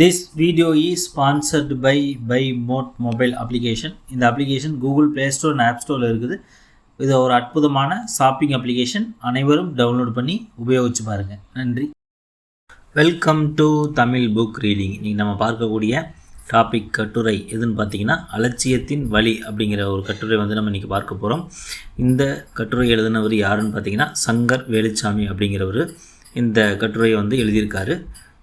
This video is sponsored by by Mote mobile application இந்த application Google Play Store and app ஸ்டோரில் இருக்குது. இது ஒரு அற்புதமான ஷாப்பிங் அப்ளிகேஷன் அனைவரும் டவுன்லோட் பண்ணி உபயோகிச்சு பாருங்கள் நன்றி. Welcome to Tamil book reading நீங்கள் நம்ம பார்க்கக்கூடிய டாபிக் கட்டுரை எதுன்னு பார்த்தீங்கன்னா அலட்சியத்தின் வழி அப்படிங்கிற ஒரு கட்டுரை வந்து நம்ம இன்றைக்கி பார்க்க போகிறோம் இந்த கட்டுரை எழுதினவர் யாருன்னு பார்த்தீங்கன்னா சங்கர் வேலுச்சாமி அப்படிங்கிறவர். இந்த கட்டுரையை வந்து எழுதியிருக்காரு.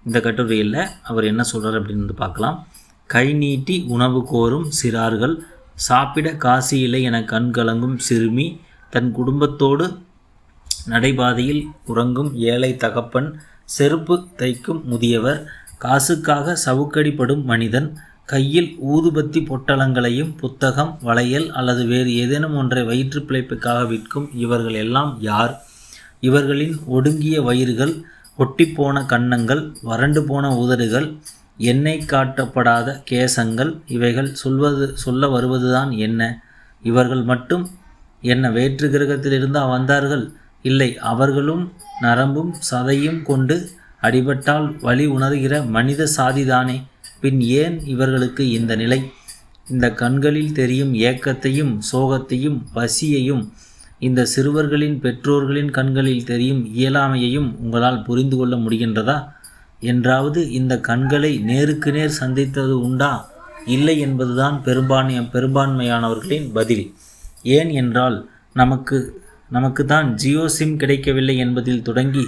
இந்த கட்டுரையில் அவர் என்ன சொல்கிறார் அப்படின்னு பார்க்கலாம். கை நீட்டி உணவு கோரும் சிறார்கள் சாப்பிட காசு இல்லை என கண் கலங்கும் சிறுமி தன் குடும்பத்தோடு நடைபாதையில் உறங்கும் ஏழை தகப்பன் செருப்பு தைக்கும் முதியவர் காசுக்காக சவுக்கடிப்படும் மனிதன் கையில் ஊதுபத்தி பொட்டலங்களையும் புத்தகம் வளையல் அல்லது வேறு ஏதேனும் ஒன்றை வயிற்று பிழைப்புக்காக விற்கும் இவர்கள் எல்லாம் யார்? இவர்களின் ஒடுங்கிய வயிறுகள் ஒட்டிப்போன கன்னங்கள் வறண்டு போன உதடுகள் எண்ணெய் காட்டப்படாத கேசங்கள் இவைகள் சொல்வது சொல்ல வருவதுதான் என்ன? இவர்கள் மட்டும் என்ன வேற்று கிரகத்திலிருந்தா வந்தார்கள்? இல்லை அவர்களும் நரம்பும் சதையும் கொண்டு அடிபட்டால் வழி உணர்கிற மனித சாதிதானே? பின் ஏன் இவர்களுக்கு இந்த நிலை? இந்த கண்களில் தெரியும் ஏக்கத்தையும் சோகத்தையும் பசியையும் இந்த சிறுவர்களின் பெற்றோர்களின் கண்களில் தெரியும் இயலாமையையும் உங்களால் புரிந்து கொள்ள முடிகின்றதா? என்றாவது இந்த கண்களை நேருக்கு நேர் சந்தித்தது உண்டா? இல்லை என்பதுதான் பெரும்பான்மைய பெரும்பான்மையானவர்களின் பதில். ஏன் என்றால் நமக்கு நமக்கு தான் ஜியோ சிம் கிடைக்கவில்லை என்பதில் தொடங்கி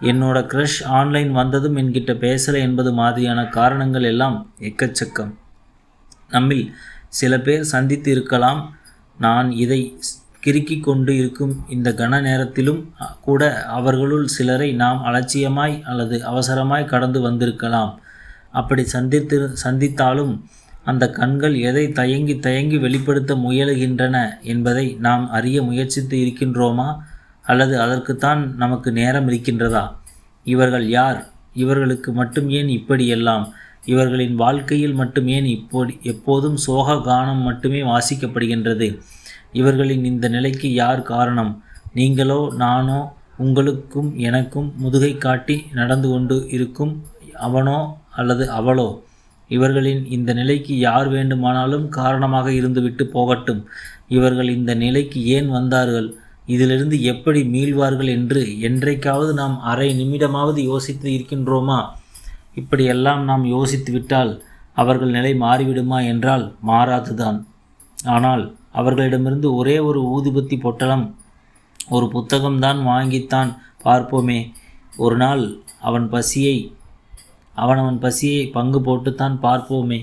என்னோட க்ரஷ் ஆன்லைன் வந்ததும் என்கிட்ட பேசலை என்பது மாதிரியான காரணங்கள் எல்லாம் எக்கச்சக்கம். நம்மில் சில பேர் சந்தித்து இருக்கலாம் நான் இதை கிறுக்கி கொண்டு இருக்கும் இந்த கன நேரத்திலும் கூட அவர்களுள் சிலரை நாம் அலட்சியமாய் அல்லது அவசரமாய் கடந்து வந்திருக்கலாம். அப்படி சந்தித்து சந்தித்தாலும் அந்த கண்கள் எதை தயங்கி தயங்கி வெளிப்படுத்த முயலுகின்றன என்பதை நாம் அறிய முயற்சித்து இருக்கின்றோமா? அல்லது அதற்குத்தான் நமக்கு நேரம் இருக்கின்றதா? இவர்கள் யார்? இவர்களுக்கு மட்டும் ஏன் இப்படியெல்லாம்? இவர்களின் வாழ்க்கையில் மட்டும் ஏன் இப்போது எப்போதும் சோக கானம் மட்டுமே வாசிக்கப்படுகின்றது? இவர்களின் இந்த நிலைக்கு யார் காரணம்? நீங்களோ நானோ உங்களுக்கும் எனக்கும் முதுகை காட்டி நடந்து கொண்டு இருக்கும் அவனோ அல்லது அவளோ? இவர்களின் இந்த நிலைக்கு யார் வேண்டுமானாலும் காரணமாக இருந்துவிட்டு போகட்டும். இவர்கள் இந்த நிலைக்கு ஏன் வந்தார்கள்? இதிலிருந்து எப்படி மீள்வார்கள் என்று என்றைக்காவது நாம் அரை நிமிடமாவது யோசித்து இருக்கின்றோமா? இப்படியெல்லாம் நாம் யோசித்து விட்டால் அவர்கள் நிலை மாறிவிடுமா என்றால் மாறாதுதான். ஆனால் அவர்களிடமிருந்து ஒரே ஒரு ஊதுபத்தி பொட்டலம் ஒரு புத்தகம்தான் வாங்கித்தான் பார்ப்போமே. ஒரு நாள் அவன் பசியை அவன் அவன் பசியை பங்கு போட்டுத்தான் பார்ப்போமே.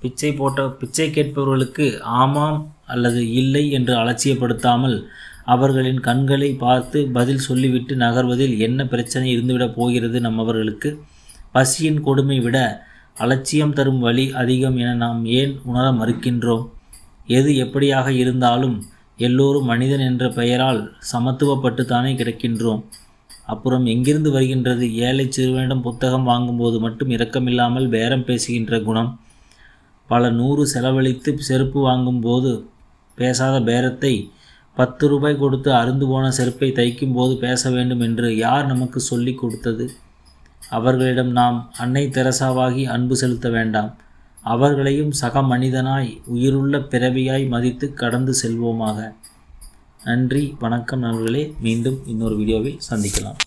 பிச்சை போட்ட பிச்சை கேட்பவர்களுக்கு ஆமாம் அல்லது இல்லை என்று அலட்சியப்படுத்தாமல் அவர்களின் கண்களை பார்த்து பதில் சொல்லிவிட்டு நகர்வதில் என்ன பிரச்சனை இருந்துவிடப் போகிறது நம்மவர்களுக்கு? பசியின் கொடுமை விட அலட்சியம் தரும் வழி அதிகம் என நாம் ஏன் உணர மறுக்கின்றோம்? எது எப்படியாக இருந்தாலும் எல்லோரும் மனிதன் என்ற பெயரால் சமத்துவப்பட்டுத்தானே கிடக்கின்றோம். அப்புறம் எங்கிருந்து வருகின்றது? ஏழை சிறுவனிடம் புத்தகம் வாங்கும்போது மட்டும் இரக்கமில்லாமல் பேரம் பேசுகின்ற குணம். பல நூறு செலவழித்து செருப்பு வாங்கும்போது பேசாத பேரத்தை பத்து ரூபாய் கொடுத்து அருந்து போன செருப்பை தைக்கும் போது பேச வேண்டும் என்று யார் நமக்கு சொல்லி கொடுத்தது? அவர்களிடம் நாம் அன்னை தெரசாவாகி அன்பு செலுத்த வேண்டாம். அவர்களையும் சக மனிதனாய் உயிருள்ள பிறவியாய் மதித்து கடந்து செல்வோமாக. நன்றி வணக்கம் நண்பர்களே. மீண்டும் இன்னொரு வீடியோவில் சந்திக்கலாம்.